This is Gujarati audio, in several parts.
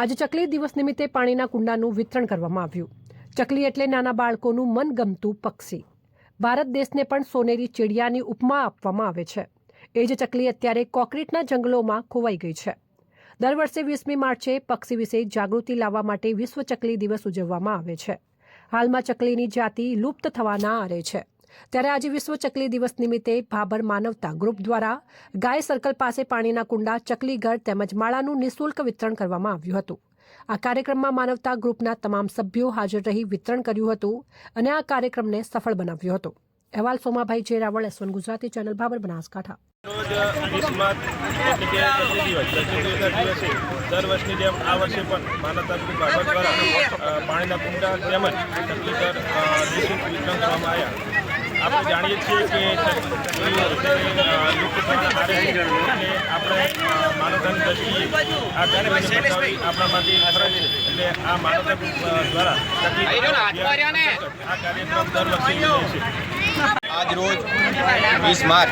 આજે ચકલી દિવસ નિમિત્તે પાણીના કુંડાનું વિતરણ કરવામાં આવ્યું. ચકલી એટલે નાના બાળકોનું મનગમતું પક્ષી. ભારત દેશને પણ સોનેરી ચીડિયાની ઉપમા આપવામાં આવે છે. એ જ ચકલી અત્યારે કોન્ક્રીટના જંગલોમાં ખોવાઈ ગઈ છે. દર વર્ષે વીસમી માર્ચે પક્ષી વિશે જાગૃતિ લાવવા માટે વિશ્વ ચકલી દિવસ ઉજવવામાં આવે છે. હાલમાં ચકલીની જાતિ લુપ્ત થવાના આરે છે. ત્યારે આજે વિશ્વ ચકલી દિવસ નિમિત્તે ભાબર માનવતા ગ્રુપ દ્વારા ગાય સર્કલ પાસે પાણીના કુંડા, ચકલી ઘર તેમજ માળાનું નિઃશુલ્ક વિતરણ કરવામાં આવ્યું હતું. આ કાર્યક્રમમાં માનવતા ગ્રુપના તમામ સભ્યો હાજર રહી વિતરણ કર્યું હતું અને આ કાર્યક્રમને સફળ બનાવ્યો હતો. અહેવાલ Somabhai Jeraval S one Gujarati channel Bhabhar Banaskantha. દર વર્ષની જેમ આ વર્ષે પણ માનવતા પાણીના કુંડા તેમજ નિઃશુલ્ક વિતરણ કરવામાં આવ્યા. આપણે જાણીએ છીએ કે આપણે અ, દ્રષ્ટિએ આ આપણા માટે એટલે આ માનવતા દ્વારા આ કાર્યક્રમ દર વર્ષે આજ રોજ વીસ માર્ચ,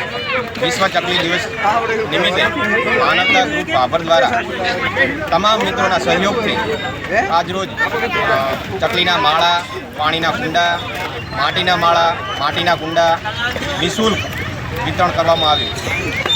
વિશ્વ ચકલી દિવસ નિમિત્તે માનવતા ગ્રુપ બાબર દ્વારા તમામ મિત્રોના સહયોગથી આજરોજ ચકલીના માળા, પાણીના કુંડા, માટીના માળા, માટીના કુંડા નિઃશુલ્ક વિતરણ કરવામાં આવ્યું.